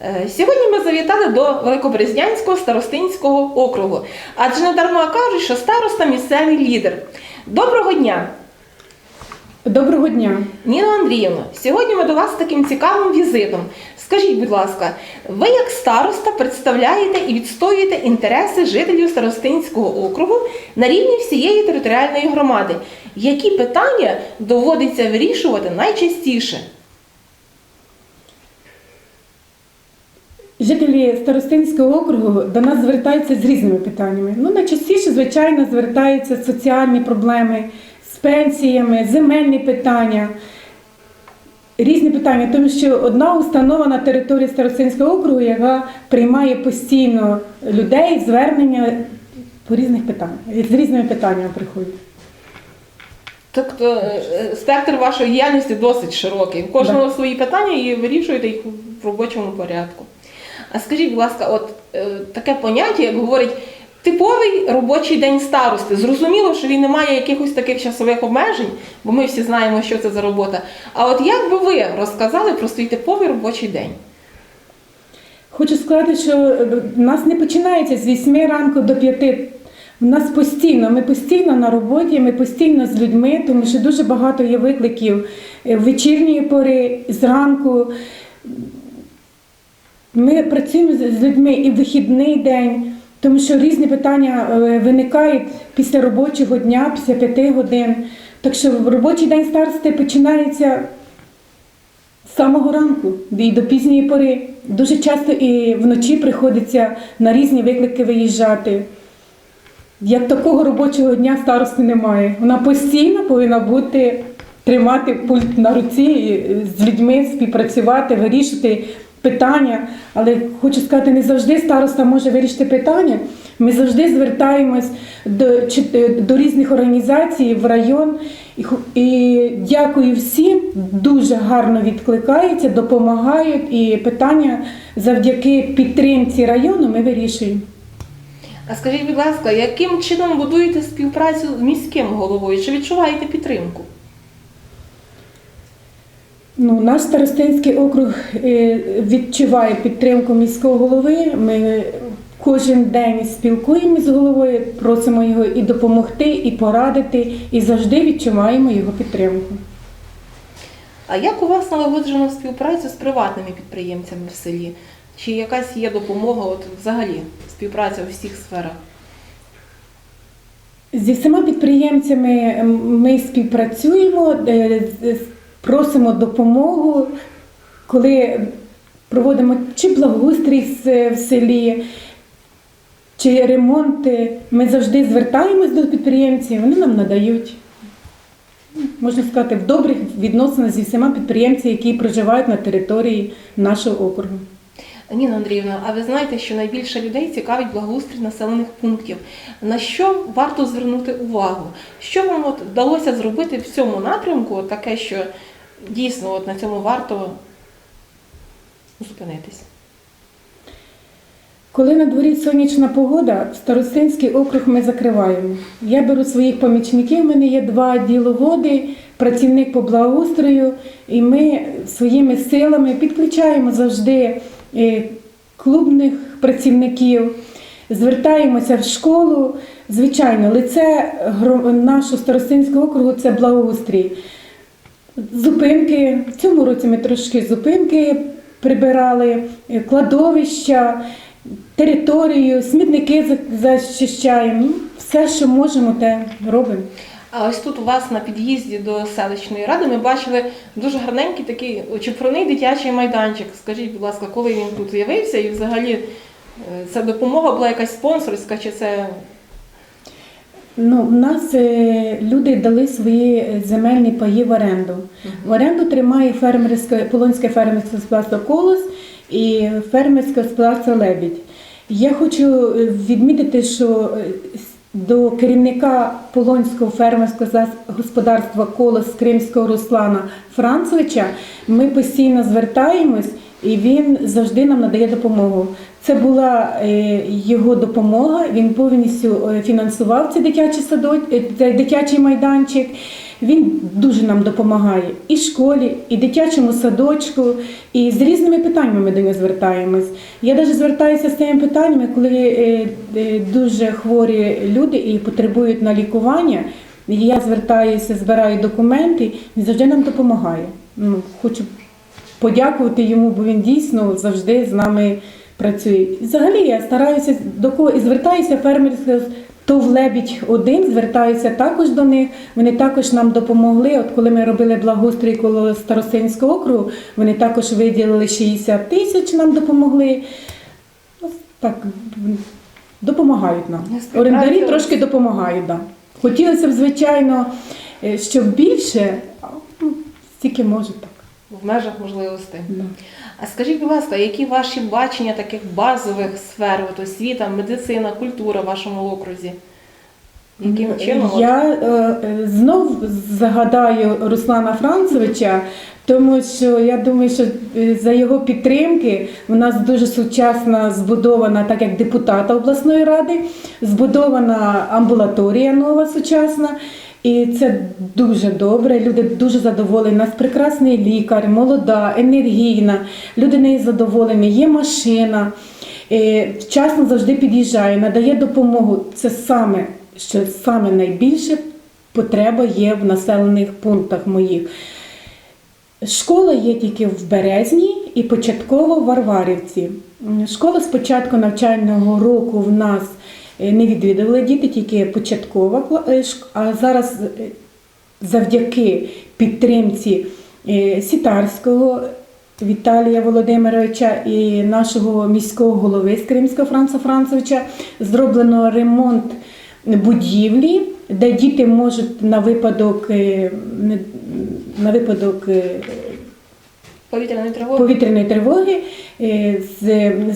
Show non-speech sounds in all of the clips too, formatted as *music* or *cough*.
Е, Сьогодні ми завітали до Великобрезнянського старостинського округу, адже не дарма кажуть, що староста місцевий лідер. Доброго дня! Доброго дня. Ніна Андріївна, сьогодні ми до вас з таким цікавим візитом. Скажіть, будь ласка, ви як староста представляєте і відстоюєте інтереси жителів старостинського округу на рівні всієї територіальної громади. Які питання доводиться вирішувати найчастіше? Жителі Старостинського округу до нас звертаються з різними питаннями. Ну, найчастіше, звичайно, звертаються соціальні проблеми з пенсіями, земельні питання, різні питання, тому що одна установа на території Старостинського округу, яка приймає постійно людей, звернення по різних питаннях, з різними питаннями приходять. Тобто е, е, спектр вашої діяльності досить широкий. У кожного свої питання і вирішуєте їх в робочому порядку. А скажіть, будь ласка, от е, таке поняття, як говорить, типовий робочий день старости. Зрозуміло, що він не має якихось таких часових обмежень, бо ми всі знаємо, що це за робота. А от як би ви розказали про свій типовий робочий день? Хочу сказати, що е, в нас не починається з 8 ранку до 5. У нас постійно, ми постійно на роботі, ми постійно з людьми, тому що дуже багато є викликів е, вечірньої пори, зранку. Ми працюємо з людьми і в вихідний день, тому що різні питання е, виникають після робочого дня, після п'яти годин. Так що робочий день старости починається з самого ранку і до пізньої пори. Дуже часто і вночі приходиться на різні виклики виїжджати. Як такого робочого дня старости немає. Вона постійно повинна бути тримати пульт на руці, з людьми співпрацювати, вирішити питання. Але хочу сказати, не завжди староста може вирішити питання. Ми завжди звертаємось до, чи- до різних організацій в район. І, і дякую всім, дуже гарно відкликаються, допомагають. І питання завдяки підтримці району ми вирішуємо. А скажіть, будь ласка, яким чином будуєте співпрацю з міським головою? Чи відчуваєте підтримку? Ну, наш старостинський округ е, відчуває підтримку міського голови. Ми кожен день спілкуємося з головою, просимо його і допомогти, і порадити, і завжди відчуваємо його підтримку. А як у вас налагоджена співпраця з приватними підприємцями в селі? Чи якась є допомога, от взагалі співпраця у всіх сферах? Зі всіма підприємцями ми співпрацюємо, е, просимо допомогу, коли проводимо чи благоустрій в селі, чи ремонти. Ми завжди звертаємось до підприємців, вони нам надають. Можна сказати, в добрих відносинах зі всіма підприємцями, які проживають на території нашого округу. Ніна Андріївна, а ви знаєте, що найбільше людей цікавить благоустрій населених пунктів. На що варто звернути увагу? Що вам от вдалося зробити в цьому напрямку, таке, що дійсно от на цьому варто зупинитись? Коли на дворі сонячна погода, старостинський округ ми закриваємо. Я беру своїх помічників, у мене є два діловоди, працівник по благоустрою, і ми своїми силами підключаємо завжди е, клубних працівників, звертаємося в школу. Звичайно, лице нашого старостинського округу це благоустрій. Зупинки. В цьому році ми трошки зупинки прибирали, е, кладовища, територію, смітники зачищаємо. Все, що можемо, те робимо. А ось тут у вас на під'їзді до селищної ради ми бачили дуже гарненький такий чупруний дитячий майданчик. Скажіть, будь ласка, коли він тут з'явився і взагалі це допомога була якась спонсорська, чи це Ну, в нас е, люди дали свої е, земельні паї в оренду. В оренду тримає фермерське, полонське фермерське господарство Колос і фермерське господарство Лебідь. Я хочу е, відмітити, що е, с- до керівника Полонського фермерського зас- господарства Колос Кримського Руслана Францовича ми постійно звертаємось, і він завжди нам надає допомогу. Це була е, його допомога. Він повністю е, фінансував цей дитячий садок, е, цей дитячий майданчик. Він дуже нам допомагає і школі, і дитячому садочку, і з різними питаннями ми до нього звертаємось. Я навіть звертаюся з тими питаннями, коли дуже хворі люди і потребують на лікування. Я звертаюся, збираю документи, він завжди нам допомагає. Ну, хочу подякувати йому, бо він дійсно завжди з нами працює. І Взагалі я стараюся до кого і звертаюся фермерське то в Лебідь 1 звертаюся також до них. Вони також нам допомогли. От коли ми робили благоустрій коло Старостинського округу, вони також виділили 60 тисяч, нам допомогли. Ось так допомагають нам. Орендарі трошки допомагають. Да. Хотілося б, звичайно, е, щоб більше, а, ну, стільки може так. В межах можливостей. Да. А скажіть, будь ласка, які ваші бачення таких базових сфер, от освіта, медицина, культура в вашому окрузі? Яким чином? Я е, е, знов загадаю Руслана Францевича, тому що я думаю, що е, за його підтримки в нас дуже сучасна збудована, так як депутата обласної ради, збудована амбулаторія нова сучасна. І це дуже добре. Люди дуже задоволені. У нас прекрасний лікар, молода, енергійна. Люди нею задоволені. Є машина. Е, Вчасно завжди під'їжджає, надає допомогу. Це саме, що саме найбільше потреба є в населених пунктах моїх. Школа є тільки в Березні і початково в Варварівці. Школа з початку навчального року в нас не відвідували діти, тільки початкова, е, а зараз е, завдяки підтримці е, Сітарського Віталія Володимировича і нашого міського голови з Кримського Франца Францовича зроблено ремонт будівлі, де діти можуть на випадок, е, на випадок е, Повітряної тривоги? повітряної тривоги е,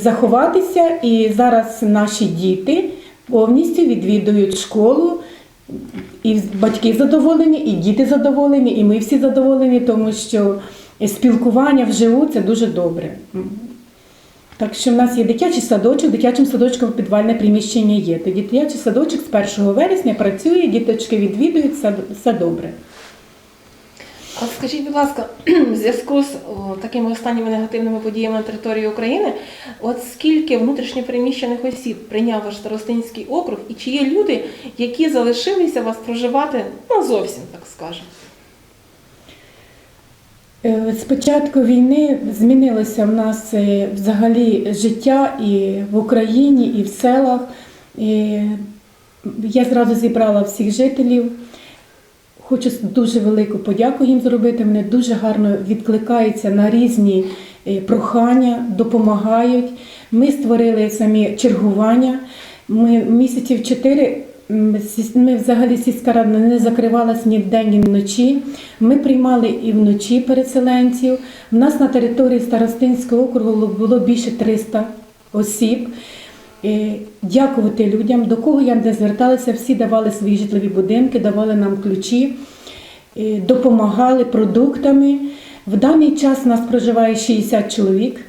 заховатися. І зараз наші діти повністю відвідують школу. І батьки задоволені, і діти задоволені, і ми всі задоволені, тому що спілкування вживу це дуже добре. Так що в нас є дитячий садочок, дитячим садочком підвальне приміщення є. Тоді дитячий садочок з 1 вересня працює, діточки відвідують, все, добре. А скажіть, будь ласка, *clears throat* в зв'язку з такими останніми негативними подіями на території України, от скільки внутрішньопереміщених осіб прийняв ваш старостинський округ, і чи є люди, які залишилися вас проживати ну, зовсім, так скажемо? Е, З початку війни змінилося в нас е, взагалі життя і в Україні, і в селах. І Я зразу зібрала всіх жителів. Хочу дуже велику подяку їм зробити. Вони дуже гарно відкликаються на різні е, прохання, допомагають. Ми створили самі чергування. Ми місяців чотири. Ми взагалі сільська рада не закривалась ні вдень, ні вночі. Ми приймали і вночі переселенців. У нас на території Старостинського округу було більше 300 осіб. Дякувати людям, до кого я не зверталася, всі давали свої житлові будинки, давали нам ключі, допомагали продуктами. В даний час нас проживає 60 чоловік.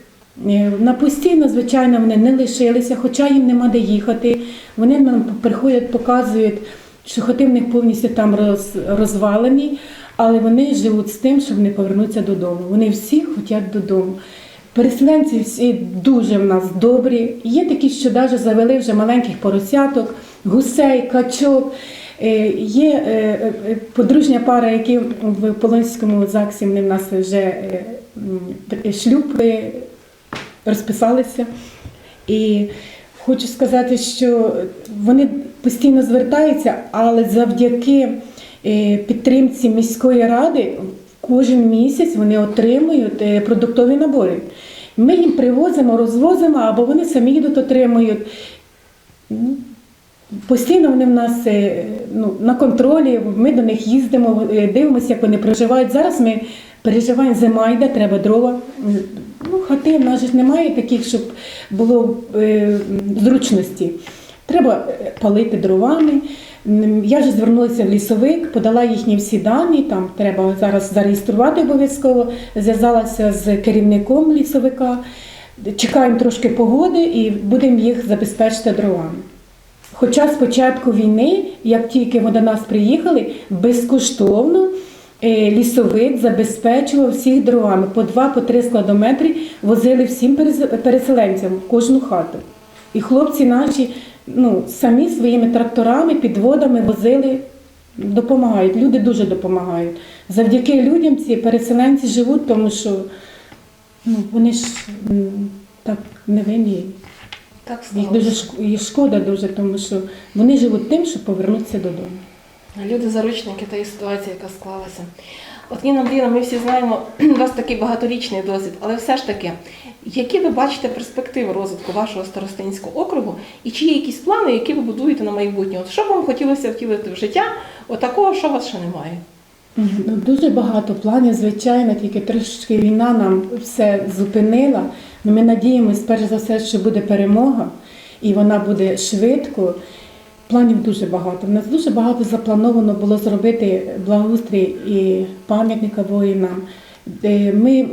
Е, На постійно, звичайно, вони не лишилися, хоча їм нема де їхати. Вони нам приходять, показують, що них повністю там роз, розвалені, але вони живуть з тим, що вони повернуться додому. Вони всі хочуть додому. Переселенці всі дуже в нас добрі. Є такі, що навіть завели вже маленьких поросяток, гусей, качок. Е, Є е, е, подружня пара, які в Полонському ЗАГСі вони в нас вже шлюб розписалися. І хочу сказати, що вони постійно звертаються, але завдяки підтримці міської ради кожен місяць вони отримують е, продуктові набори. Ми їм привозимо, розвозимо, або вони самі їдуть, отримують. Постійно вони в нас е, ну, на контролі, ми до них їздимо, е, дивимося, як вони проживають. Зараз ми переживаємо, зима йде, треба дрова. Ну, хати в нас ж немає таких, щоб було е, зручності. Треба е, палити дровами. Я вже звернулася в лісовик, подала їхні всі дані, там треба зараз зареєструвати обов'язково, зв'язалася з керівником лісовика. Чекаємо трошки погоди і будемо їх забезпечити дровами. Хоча з початку війни, як тільки вони до нас приїхали, безкоштовно е, лісовик забезпечував всіх дровами. По два, по три складометри возили всім переселенцям в кожну хату. І хлопці наші ну, самі своїми тракторами, підводами возили, допомагають. Люди дуже допомагають. Завдяки людям ці переселенці живуть, тому що ну, вони ж так не винні. Так Їх дуже їх шкода дуже, тому що вони живуть тим, щоб повернутися додому. Люди заручники тієї ситуації, яка склалася. От Ніна Андріївна, ми всі знаємо, у вас такий багаторічний досвід, але все ж таки, які ви бачите перспективи розвитку вашого старостинського округу, і чи є якісь плани, які ви будуєте на майбутнє? От що вам хотілося втілити в життя, от такого, що у вас ще немає? Ну, дуже багато планів, звичайно, тільки трошки війна нам все зупинила. Ну, Ми надіємось, перш за все, що буде перемога, і вона буде швидко. Планів дуже багато. У нас дуже багато заплановано було зробити благоустрій і пам'ятника воїнам. Е, Ми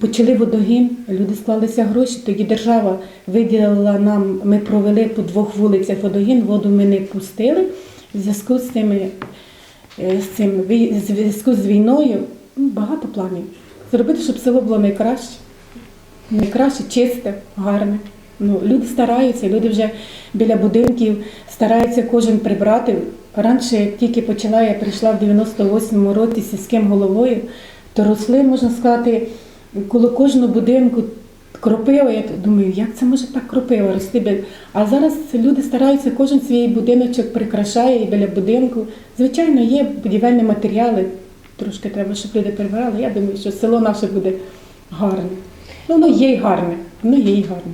почали водогін, люди склалися гроші, тоді держава виділила нам, ми провели по двох вулицях водогін, воду ми не пустили. В зв'язку з цими е, з цим в зв'язку з війною ну, багато планів. Зробити, щоб село було найкраще, найкраще, чисте, гарне. Ну, люди стараються, люди вже біля будинків стараються кожен прибрати. Раніше, як тільки почала, я прийшла в 98-му році сільським головою, то росли, можна сказати, коло кожного будинку кропива. Я думаю, як це може так кропива рости? А зараз люди стараються, кожен свій будиночок прикрашає і біля будинку. Звичайно, є будівельні матеріали. Трошки треба, щоб люди прибирали. Я думаю, що село наше буде гарне. Ну, воно є й гарне, воно є й гарне.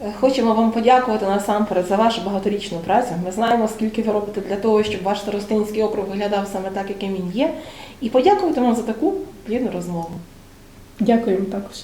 Е, Хочемо вам подякувати насамперед за вашу багаторічну працю. Ми знаємо, скільки ви робите для того, щоб ваш старостинський округ виглядав саме так, яким він є. І подякувати вам за таку плідну розмову. Дякуємо також.